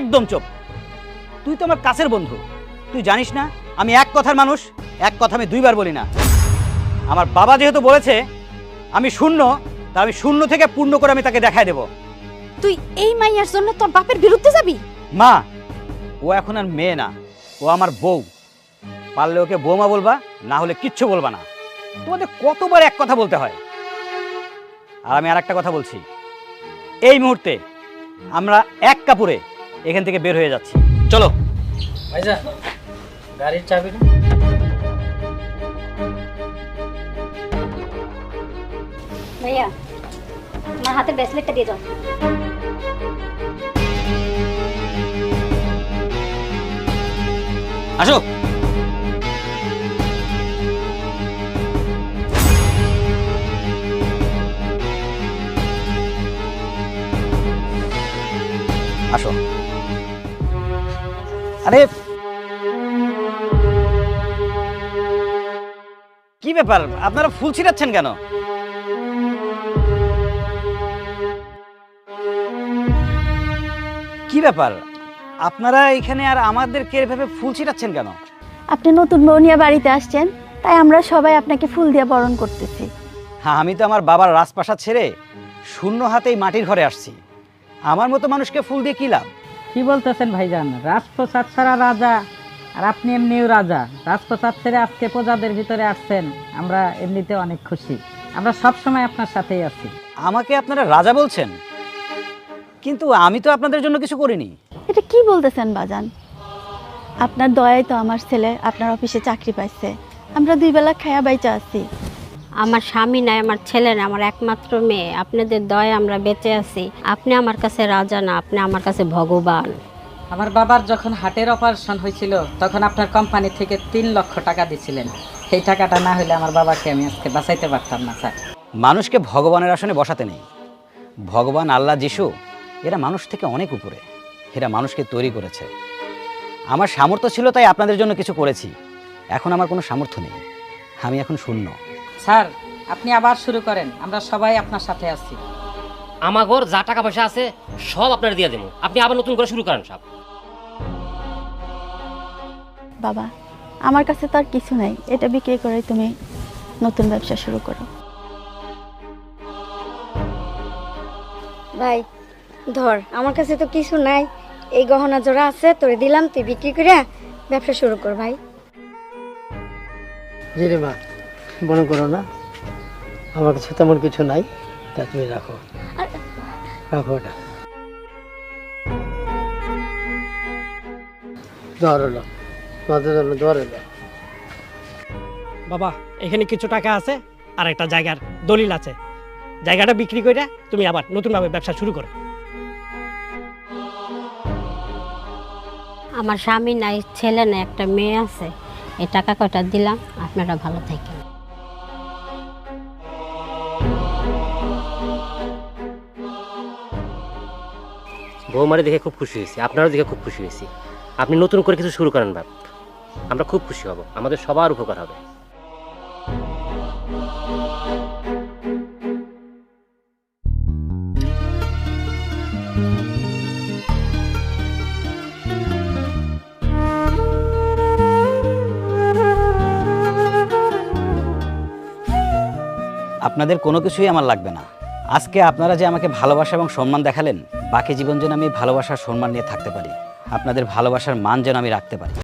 একদম চুপ। তুই তো আমার কাছের বন্ধু। তুই জানিস না আমি এক কথার মানুষ এক কথা আমি দুইবার বলি না। আমার বাবা যেহেতু বলেছে আমি শূন্য তা আমি শূন্য থেকে পূর্ণ করে আমি তাকে দেখায় দেব। তুই এই মাইয়ার জন্য তোর বাপের বিরুদ্ধে যাবি? মা ও এখন আর মেয়ে না ও আমার বউ। পারলে ওকে বৌমা বলবা না হলে কিচ্ছু বলবা না। তোমাদের কতবার এক কথা বলতে হয়? আর আমি আর একটা কথা বলছি। এই মুহূর্তে আমরা এক কাপড়ে এখান থেকে বের হয়ে যাচ্ছি। চলো। ভাইজা গাড়ির চাবি ভাইয়া আমার হাতে ব্রেসলেটটা দিয়ে দাও আসো আসো। আরে কি ব্যাপার? আপনারা ফুল ছিটাচ্ছেন কেন? কি ব্যাপার? আপনারা এখানে আর আমাদেরকে এভাবে ফুল ছিটাচ্ছেন কেন? আপনি নতুন বউ নিয়ে বাড়িতে আসছেন তাই আমরা সবাই আপনাকে ফুল দিয়ে বরণ করতেছি। হ্যাঁ আমি তো আমার বাবার রাজপ্রাসাদ ছেড়ে শূন্য হাতেই মাটির ঘরে আসছি। আমার মতো মানুষকে ফুল দিয়ে কি লাভ? কি বলতেছেন ভাইজান? রাজপ্রসাদ ছাড়া রাজা আর আপনি এমনিও রাজা। রাজপ্রসাদ ছেড়ে আজকে প্রজাদের ভিতরে আসছেন আমরা এমনিতে অনেক খুশি। আমরা সব সময় আপনার সাথেই আছি। আমাকে আপনারা রাজা বলছেন? কিন্তু আমি তো আপনাদের জন্য কিছু করিনি। এটা কি বলতেছেন বাজান? আপনার দয়াই তো আমার ছেলে আপনার অফিসে চাকরি পাইছে। আমরা দুই বেলা খায়া বাইচা আছি। আমার স্বামী নাই আমার ছেলে না আমার একমাত্র মেয়ে। আপনাদের দয়ে আমরা বেঁচে আছি। আপনি আমার কাছে রাজা না আপনি আমার কাছে ভগবান। আমার বাবার যখন হার্টের অপারেশন হয়েছিল তখন আপনার কোম্পানি থেকে তিন লক্ষ টাকা দিছিলেন। সেই টাকাটা না হলে আমার বাবাকে আমি আজকে বাঁচাইতে পারতাম না স্যার। মানুষকে ভগবানের আসনে বসাতে নেই। ভগবান আল্লাহ যিশু এরা মানুষ থেকে অনেক উপরে। এরা মানুষকে তৈরি করেছে। আমার সামর্থ্য ছিল তাই আপনাদের জন্য কিছু করেছি। এখন আমার কোনো সামর্থ্য নেই। আমি এখন শূন্য। স্যার আপনি আবার শুরু করেন। আমরা সবাই আপনার সাথে আছি। আমার ঘর যা টাকা পয়সা আছে সব আপনার দিয়ে দেবো। আপনি আবার নতুন করে শুরু করেন সব। বাবা আমার কাছে তো আর কিছু নাই। এটা বিক্রি করে তুমি নতুন ব্যবসা শুরু করো। ভাই ধর আমার কাছে তো কিছু নাই। এই গহনা জোড়া আছে তোরে দিলাম তুই বিক্রি করে ব্যবসা শুরু কর ভাই। জি রে মা। মনে করো না আমার কাছে তেমন কিছু নাই তা তুমি রাখো। রাখো ওটা বাবা এখানে কিছু টাকা আছে আর একটা জায়গার দলিল আছে। জায়গাটা বিক্রি করে তুমি আবার নতুনভাবে ব্যবসা শুরু করো। আমার স্বামী নাই ছেলে নাই একটা মেয়ে আছে। এই টাকা কয়টা দিলাম? আপনারা ভালো থাকেন। বৌমারে দেখে খুব খুশি হয়েছি, আপনারও দেখে খুব খুশি হয়েছি। আপনি নতুন করে কিছু শুরু করেন বাপ। আমরা খুব খুশি হব, আমাদের সবার উপকার হবে। আপনাদের কোনো কিছুই আমার লাগবে না। আজকে আপনারা যে আমাকে ভালোবাসা এবং সম্মান দেখালেন, বাকি জীবন যেন আমি ভালোবাসার সম্মান নিয়ে থাকতে পারি। আপনাদের ভালোবাসার মান যেন আমি রাখতে পারি।